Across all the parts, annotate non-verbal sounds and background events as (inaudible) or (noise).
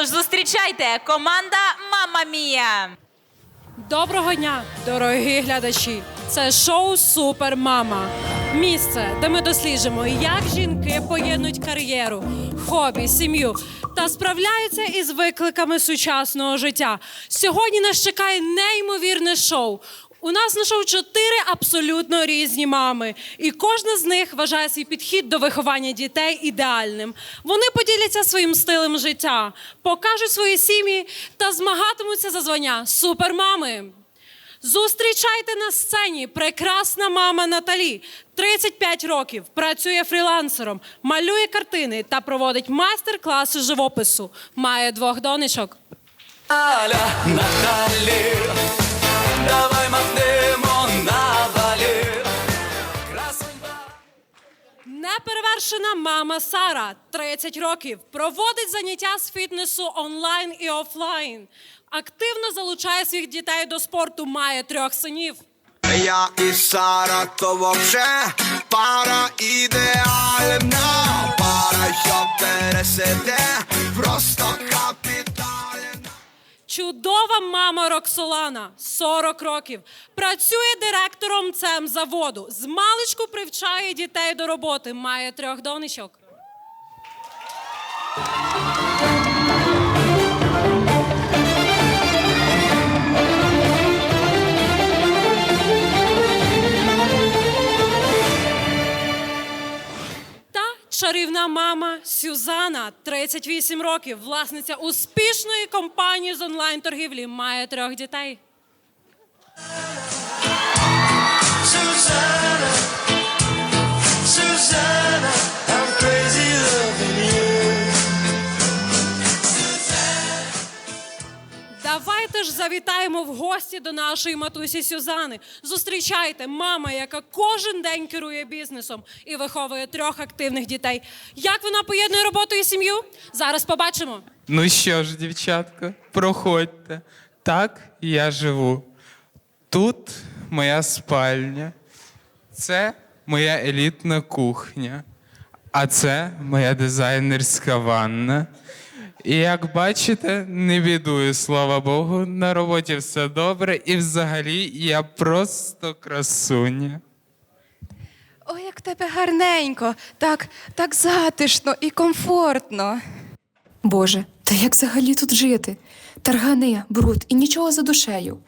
Тож зустрічайте команда Мама Мія. Доброго дня, дорогі глядачі! Це шоу Супер Мама. Місце, де ми досліджуємо, як жінки поєднують кар'єру, хобі, сім'ю та справляються із викликами сучасного життя. Сьогодні нас чекає неймовірне шоу. У нас на шоу чотири абсолютно різні мами, і кожна з них вважає свій підхід до виховання дітей ідеальним. Вони поділяться своїм стилем життя, покажуть свої сім'ї та змагатимуться за звання супермами. Зустрічайте на сцені прекрасна мама Наталі. 35 років, працює фрілансером, малює картини та проводить майстер-класи живопису. Має двох донечок. Аля Наталі, Неперевершена мама Сара, 30 років, проводить заняття з фітнесу онлайн і офлайн. Активно залучає своїх дітей до спорту, має трьох синів. Я і Сара, то вообще пара ідеальна, пара, що пересиде, просто. Чудова мама Роксолана, 40 років, працює директором цем заводу. З маличку привчає дітей до роботи, має трьох донечок. Та чарівна мама Сюзана, 38 років, власниця успішної компанії з онлайн-торгівлі, має трьох дітей. Завітаємо в гості до нашої матусі Сюзани. Зустрічайте мама, яка кожен день керує бізнесом і виховує трьох активних дітей. Як вона поєднує роботу і сім'ю? Зараз побачимо. Ну що ж, дівчатка, проходьте. Так я живу. Тут моя спальня, це моя елітна кухня, а це моя дизайнерська ванна. І як бачите, не бідую, слава Богу, на роботі все добре, і взагалі я просто красуня. Ой, як в тебе гарненько, так, так затишно і комфортно. Боже, та як взагалі тут жити? Таргани, бруд і нічого за душею.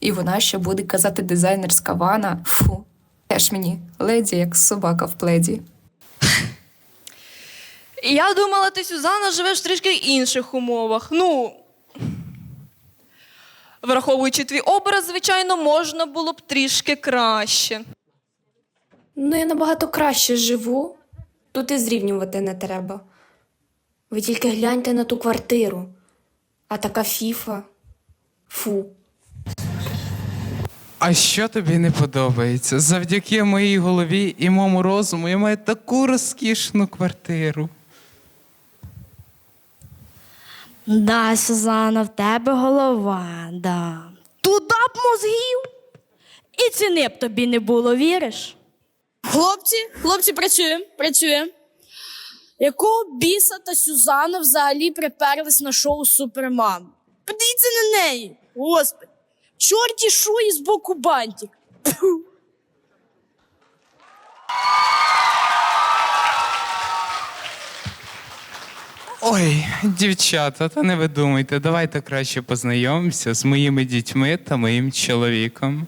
І вона ще буде казати дизайнерська вана. Фу, теж мені леді, як собака в пледі. Я думала, ти, Сюзанна, живеш в трішки інших умовах. Ну. Враховуючи твій образ, звичайно, можна було б трішки краще. Ну, я набагато краще живу. Тут і зрівнювати не треба. Ви тільки гляньте на ту квартиру. А така фіфа. Фу. А що тобі не подобається? Завдяки моїй голові і моєму розуму я маю таку розкішну квартиру. Да, Сюзанна, в тебе голова, да. Туди б мозгів. І ціни б тобі не було, віриш? Хлопці, хлопці, працюємо, працюємо. Якого біса та Сюзанна взагалі приперлись на шоу Супермам? Подивіться на неї, господи. Чорті шуї з боку бантик. Пфу. Ой, дівчата, та не ви думайте, давайте краще познайомимося з моїми дітьми та моїм чоловіком.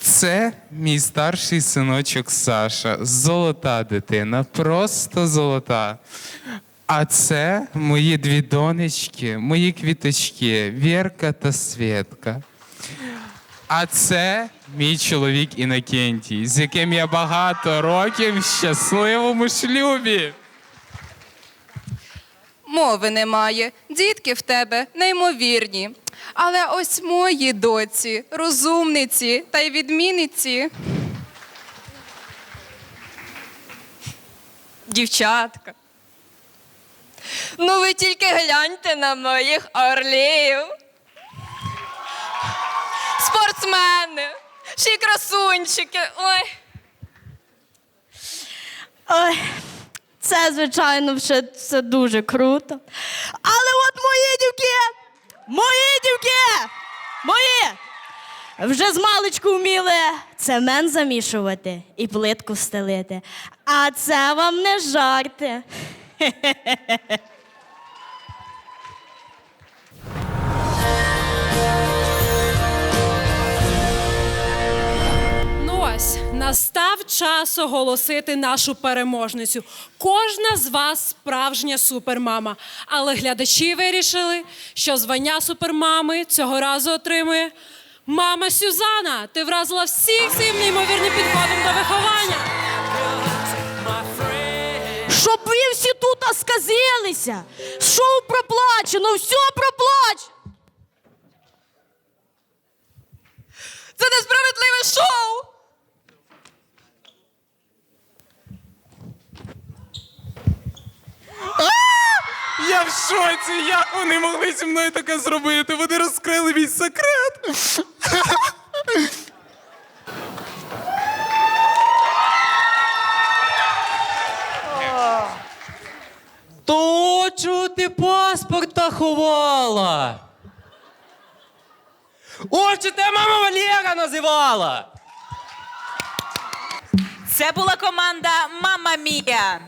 Це мій старший синочок Саша. Золота дитина, просто золота. А це мої дві донечки, мої квіточки, Вірка та Свєтка. А це мій чоловік Інокентій, з яким я багато років в щасливому шлюбі. Мови немає, дітки в тебе неймовірні. Але ось мої доці, розумниці та й відмінниці. Дівчатка. Ну ви тільки гляньте на моїх орлів спортсмени, ще й красунчики. Ой. Ой, це, звичайно, все, все дуже круто. Але от мої дівки, мої дівки, мої вже з маличку вміли цемент замішувати і плитку стелити. А це вам не жарти. Хе-хе-хе. (laughs) час оголосити нашу переможницю. Кожна з вас справжня супермама. Але глядачі вирішили, що звання супермами цього разу отримує мама Сюзана. Ти вразила всіх цим неймовірним підходом до виховання. Щоб ви всі тут сказилися. Шоу проплачено, все проплачено. Це несправедливе шоу! Я в шоці! Як вони могли зі мною таке зробити? Вони розкрили мій секрет. То чого ти паспорта ховала? О, чи те мама Валєра називала? Це була команда Мама Мія.